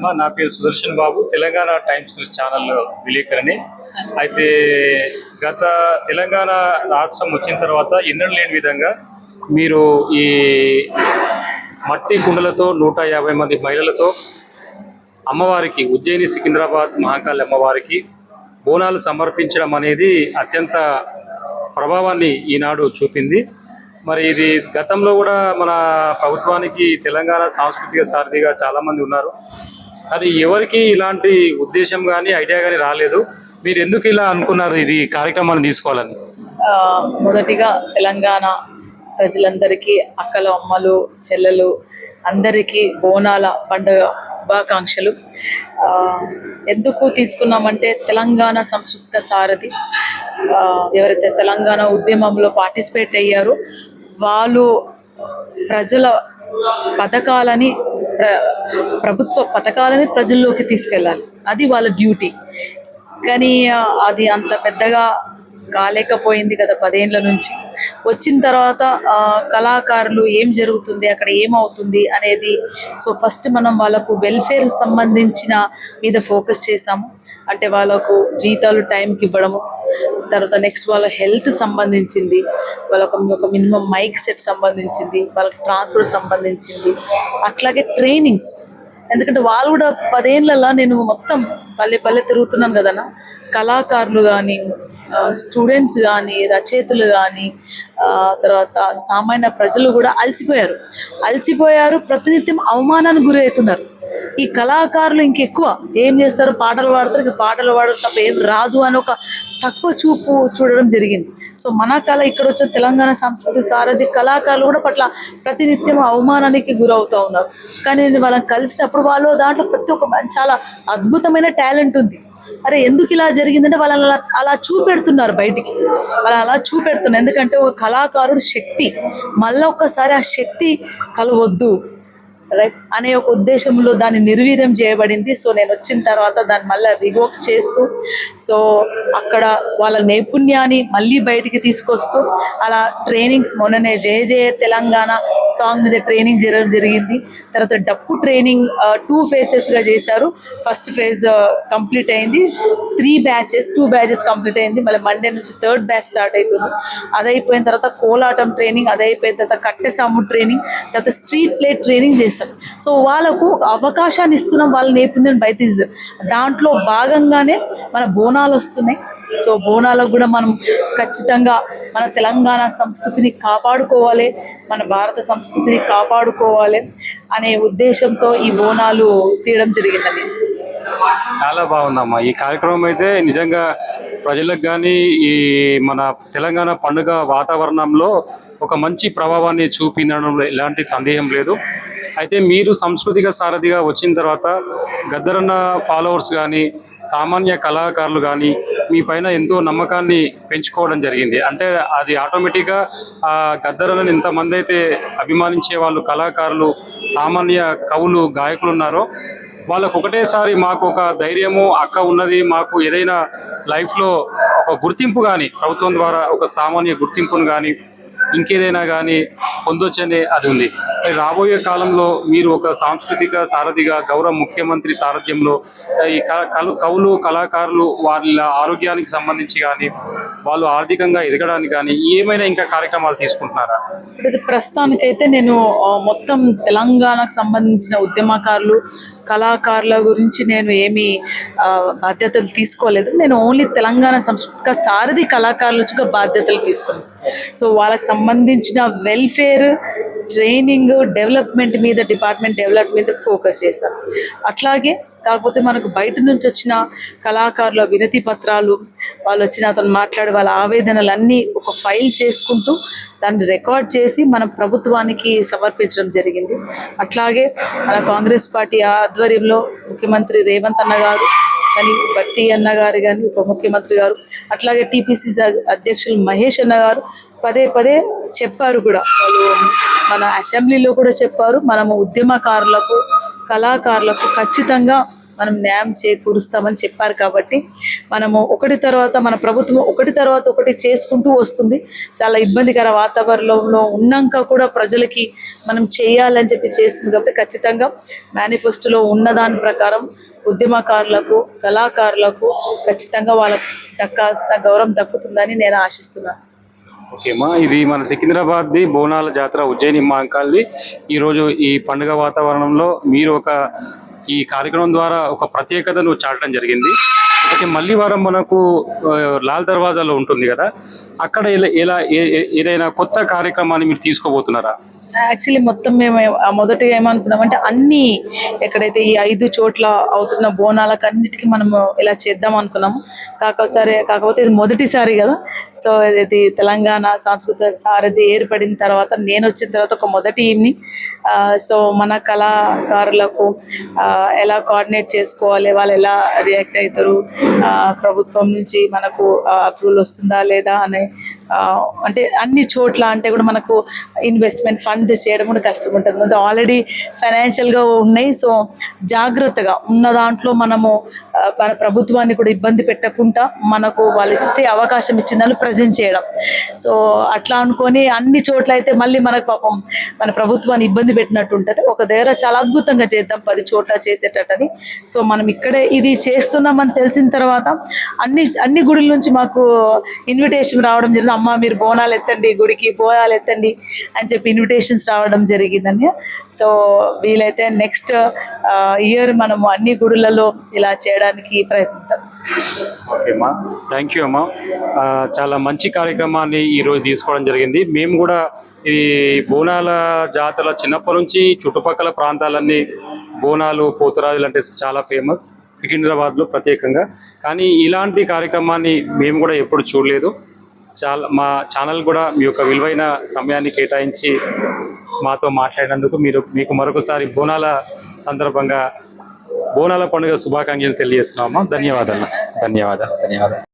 అమ్మ నా పేరు సుదర్శన్ బాబు. తెలంగాణ టైమ్స్ న్యూస్ ఛానల్లో విలేకరిని అయితే గత తెలంగాణ రాష్ట్రం వచ్చిన తర్వాత ఎన్నడూ లేని విధంగా మీరు ఈ మట్టి కుండలతో నూట యాభై మంది మహిళలతో అమ్మవారికి ఉజ్జయిని సికింద్రాబాద్ మహాకాళి అమ్మవారికి బోనాలు సమర్పించడం అనేది అత్యంత ప్రభావాన్ని ఈనాడు చూపింది. మరి ఇది గతంలో కూడా మన ప్రభుత్వానికి తెలంగాణ సాంస్కృతిక సారథిగా చాలామంది ఉన్నారు. అది ఎవరికి ఇలాంటి ఉద్దేశం కానీ ఐడియా కానీ రాలేదు. మీరు ఎందుకు ఇలా అనుకున్నారు ఇది కార్యక్రమాన్ని తీసుకోవాలని? మొదటిగా తెలంగాణ ప్రజలందరికీ అక్కలు అమ్మలు చెల్లెలు అందరికీ బోనాల పండుగ శుభాకాంక్షలు. ఎందుకు తీసుకున్నామంటే తెలంగాణ సంస్కృతిక సారథి ఎవరైతే తెలంగాణ ఉద్యమంలో పార్టిసిపేట్ అయ్యారో వాళ్ళు ప్రజల పథకాలని ప్రభుత్వ పథకాలని ప్రజల్లోకి తీసుకెళ్ళాలి. అది వాళ్ళ డ్యూటీ. కానీ అది అంత పెద్దగా కాలేకపోయింది కదా పదేళ్ళ నుంచి. వచ్చిన తర్వాత కళాకారులు ఏం జరుగుతుంది అక్కడ ఏమవుతుంది అనేది సో ఫస్ట్ మనం వాళ్ళకు వెల్ఫేర్ సంబంధించిన మీద ఫోకస్ చేసాము అంటే వాళ్ళకు జీతాలు టైంకి ఇవ్వడము తర్వాత నెక్స్ట్ వాళ్ళ హెల్త్ సంబంధించింది వాళ్ళకు ఒక మినిమం మైక్ సెట్ సంబంధించింది వాళ్ళకి ట్రాన్స్ఫర్ సంబంధించింది అట్లాగే ట్రైనింగ్స్ ఎందుకంటే వాళ్ళు కూడా పదేళ్ళలో నేను మొత్తం పల్లె పల్లె తిరుగుతున్నాను కదన్నా కళాకారులు కానీ స్టూడెంట్స్ కానీ రచయితలు కానీ తర్వాత సామాన్య ప్రజలు కూడా అలసిపోయారు. అలసిపోయారు ప్రతినిత్యం అవమానానికి గురి అవుతున్నారు ఈ కళాకారులు ఇంకెక్కువ ఏం చేస్తారు? పాటలు పాడతారు. ఇక పాటలు పాడరు తప్ప ఏం రాదు అని ఒక తక్కువ చూపు చూడడం జరిగింది. సో మన కళ ఇక్కడ వచ్చిన తెలంగాణ సంస్కృతి సారథి కళాకారులు కూడా పట్ల ప్రతినిత్యం అవమానానికి గురవుతూ ఉన్నారు. కానీ నేను వాళ్ళని కలిసినప్పుడు వాళ్ళు దాంట్లో ప్రతి ఒక్క చాలా అద్భుతమైన టాలెంట్ ఉంది. అరే ఎందుకు ఇలా జరిగిందంటే వాళ్ళని అలా అలా చూపెడుతున్నారు బయటికి. వాళ్ళు అలా చూపెడుతున్నారు. ఎందుకంటే ఒక కళాకారుడు శక్తి. మళ్ళీ ఒక్కసారి ఆ శక్తి కలవద్దు. రైట్ అనే ఒక ఉద్దేశంలో దాన్ని నిర్వీర్యం చేయబడింది. సో నేను వచ్చిన తర్వాత దాన్ని మళ్ళీ రివోక్ చేస్తూ సో అక్కడ వాళ్ళ నైపుణ్యాన్ని మళ్ళీ బయటికి తీసుకొస్తూ అలా ట్రైనింగ్స్ మొన్ననే జయ జయ తెలంగాణ సాంగ్ మీద ట్రైనింగ్ జరగడం జరిగింది. తర్వాత డప్పు ట్రైనింగ్ టూ ఫేసెస్గా చేశారు. ఫస్ట్ ఫేజ్ కంప్లీట్ అయింది. Three batches two batches complete అయింది. మళ్ళీ మండే నుంచి థర్డ్ బ్యాచ్ స్టార్ట్ అవుతుంది అది అయిపోయిన తర్వాత కోలాటం ట్రైనింగ్ అది అయిపోయిన తర్వాత కట్టెసాము ట్రైనింగ్ తర్వాత స్ట్రీట్ ప్లే ట్రైనింగ్ చేస్తాం. సో వాళ్ళకు అవకాశాన్ని ఇస్తున్నాం వాళ్ళ నైపుణ్యం బయట దాంట్లో భాగంగానే మన బోనాలు వస్తున్నాయి. సో బోనాలకు కూడా మనం ఖచ్చితంగా మన తెలంగాణ సంస్కృతిని కాపాడుకోవాలి మన భారత సంస్కృతిని కాపాడుకోవాలి అనే ఉద్దేశంతో ఈ బోనాలు తీయడం జరిగిందండి. చాలా బాగుందమ్మా. ఈ కార్యక్రమం అయితే నిజంగా ప్రజలకు కానీ ఈ మన తెలంగాణ పండుగ వాతావరణంలో ఒక మంచి ప్రభావాన్ని చూపించడంలో ఎలాంటి సందేహం లేదు. అయితే మీరు సాంస్కృతిక సారథిగా వచ్చిన తర్వాత గద్దరన్న ఫాలోవర్స్ కానీ సామాన్య కళాకారులు కానీ మీ పైన ఎంతో నమ్మకాన్ని పెంచుకోవడం జరిగింది. అంటే అది ఆటోమేటిక్గా ఆ గద్దరన్నని ఎంతమంది అయితే అభిమానించే వాళ్ళు కళాకారులు సామాన్య కవులు గాయకులు ఉన్నారో వాళ్ళకు ఒకటేసారి మాకు ఒక ధైర్యము అక్క ఉన్నది. మాకు ఏదైనా లైఫ్లో ఒక గుర్తింపు కానీ ప్రభుత్వం ద్వారా ఒక సామాన్య గుర్తింపును కానీ ఇంకేదైనా కానీ పొందొచ్చనే అది ఉంది. రాబోయే కాలంలో మీరు ఒక సాంస్కృతిక సారథిగా గౌరవ ముఖ్యమంత్రి సారథ్యంలో ఈ కలు- కవులు కళాకారులు వాళ్ళ ఆరోగ్యానికి సంబంధించి కానీ వాళ్ళు ఆర్థికంగా ఎదగడానికి కానీ ఏమైనా ఇంకా కార్యక్రమాలు తీసుకుంటున్నారా? ప్రస్తుతానికైతే నేను మొత్తం తెలంగాణకు సంబంధించిన ఉద్యమకారులు కళాకారుల గురించి నేను ఏమి బాధ్యతలు తీసుకోలేదు. నేను ఓన్లీ తెలంగాణ సంస్కృతిక సారథి కళాకారుల నుంచి బాధ్యతలు తీసుకున్నాను. సో వాళ్ళకి సంబంధించిన వెల్ఫేర్ ట్రైనింగ్ డెవలప్మెంట్ మీద డిపార్ట్మెంట్ డెవలప్ మీద ఫోకస్ చేశాం. అట్లాగే కాకపోతే మనకు బయట నుంచి వచ్చిన కళాకారుల వినతి పత్రాలు వాళ్ళు వచ్చిన అతను మాట్లాడే వాళ్ళ ఆవేదనలు అన్నీ ఒక ఫైల్ చేసుకుంటూ దాన్ని రికార్డ్ చేసి మన ప్రభుత్వానికి సమర్పించడం జరిగింది. అట్లాగే మన కాంగ్రెస్ పార్టీ ఆధ్వర్యంలో ముఖ్యమంత్రి రేవంత్ అన్న గారు కానీ బట్టి అన్న గారు కానీ ఉప ముఖ్యమంత్రి గారు అట్లాగే టీపీసీ అధ్యక్షులు మహేష్ అన్న గారు పదే పదే చెప్పారు కూడా. వాళ్ళు మన అసెంబ్లీలో కూడా చెప్పారు. మనము ఉద్యమకారులకు కళాకారులకు ఖచ్చితంగా మనం న్యాయం చేకూరుస్తామని చెప్పారు కాబట్టి మనము ఒకటి తర్వాత మన ప్రభుత్వం ఒకటి తర్వాత ఒకటి చేసుకుంటూ వస్తుంది. చాలా ఇబ్బందికర వాతావరణంలో ఉన్నాక కూడా ప్రజలకి మనం చేయాలని చెప్పి చేస్తుంది కాబట్టి ఖచ్చితంగా మేనిఫెస్టోలో ఉన్న దాని ప్రకారం ఉద్యమకారులకు కళాకారులకు ఖచ్చితంగా వాళ్ళకు దక్కాల్సిన గౌరవం దక్కుతుందని నేను ఆశిస్తున్నాను. ఓకేమా ఇది మన సికింద్రాబాద్ది బోనాల జాతర ఉజ్జయిని మహంకాల్ది ఈరోజు ఈ పండుగ వాతావరణంలో మీరు ఒక ఈ కార్యక్రమం ద్వారా ఒక ప్రత్యేకతను చాటడం జరిగింది. అయితే మళ్ళీ వారం మనకు లాల్ దర్వాజాలో ఉంటుంది కదా. అక్కడ ఎలా- ఎలా ఏ- ఏదైనా కొత్త కార్యక్రమాన్ని మీరు తీసుకోబోతున్నారా? యాక్చువల్లీ మొత్తం మేము మొదట ఏమనుకున్నామంటే అన్ని ఎక్కడైతే ఈ ఐదు చోట్ల అవుతున్న బోనాలకు అన్నిటికీ మనము ఇలా చేద్దాం అనుకున్నాము. కాకపోతే కాకపోతే ఇది మొదటిసారి కదా. సో ఇది తెలంగాణ సాంస్కృతిక సారథి ఏర్పడిన తర్వాత నేను వచ్చిన తర్వాత ఒక మొదటి ఈవినింగ్ సో మన కళాకారులకు ఎలా కోఆర్డినేట్ చేసుకోవాలి వాళ్ళు ఎలా రియాక్ట్ అవుతారు ప్రభుత్వం నుంచి మనకు అప్రూవల్ వస్తుందా లేదా అనే అంటే అన్ని చోట్ల అంటే కూడా మనకు ఇన్వెస్ట్మెంట్ ఫండ్ చేయడం కూడా కష్టం ఉంటుంది ఆల్రెడీ ఫైనాన్షియల్గా ఉన్నాయి. సో జాగ్రత్తగా ఉన్న దాంట్లో మనము మన ప్రభుత్వాన్ని కూడా ఇబ్బంది పెట్టకుండా మనకు వాళ్ళు ఇస్తే అవకాశం ఇచ్చిందని ప్రజెంట్ చేయడం. సో అట్లా అనుకొని అన్ని చోట్ల అయితే మళ్ళీ మనకు పాపం మన ప్రభుత్వాన్ని ఇబ్బంది పెట్టినట్టు ఉంటుంది ఒక దగ్గర చాలా అద్భుతంగా చేద్దాం పది చోట్ల చేసేటట్టని. సో మనం ఇక్కడే ఇది చేస్తున్నామని తెలిసిన తర్వాత అన్ని అన్ని గుడుల నుంచి మాకు ఇన్విటేషన్ రావడం జరిగింది. అమ్మ మీరు బోనాలు ఎత్తండి గుడికి బోనాలు ఎత్తండి అని చెప్పి ఇన్విటేషన్ ఇన్విటేషన్స్ రావడం జరిగిందండి సో వీలైతే నెక్స్ట్ ఇయర్ మనము అన్ని గుడులలో ఇలా చేయడానికి ప్రయత్నిద్దాం. ఓకే అమ్మా థ్యాంక్ యూ అమ్మా చాలా మంచి కార్యక్రమాన్ని ఈరోజు తీసుకోవడం జరిగింది. మేము కూడా ఈ బోనాల జాతర చిన్నప్పటి నుంచి చుట్టుపక్కల ప్రాంతాలన్నీ బోనాలు పోతురాజులు అంటే చాలా ఫేమస్ సికింద్రాబాద్లో ప్రత్యేకంగా. కానీ ఇలాంటి కార్యక్రమాన్ని మేము కూడా ఎప్పుడు చూడలేదు. చాలా మా ఛానల్ కూడా మీ యొక్క విలువైన సమయాన్ని కేటాయించి మాతో మాట్లాడినందుకు మీరు మీకు మరొకసారి బోనాల సందర్భంగా బోనాల పండుగ శుభాకాంక్షలు తెలియజేస్తున్నామా ధన్యవాదాలు. ధన్యవాదాలు. ధన్యవాదాలు.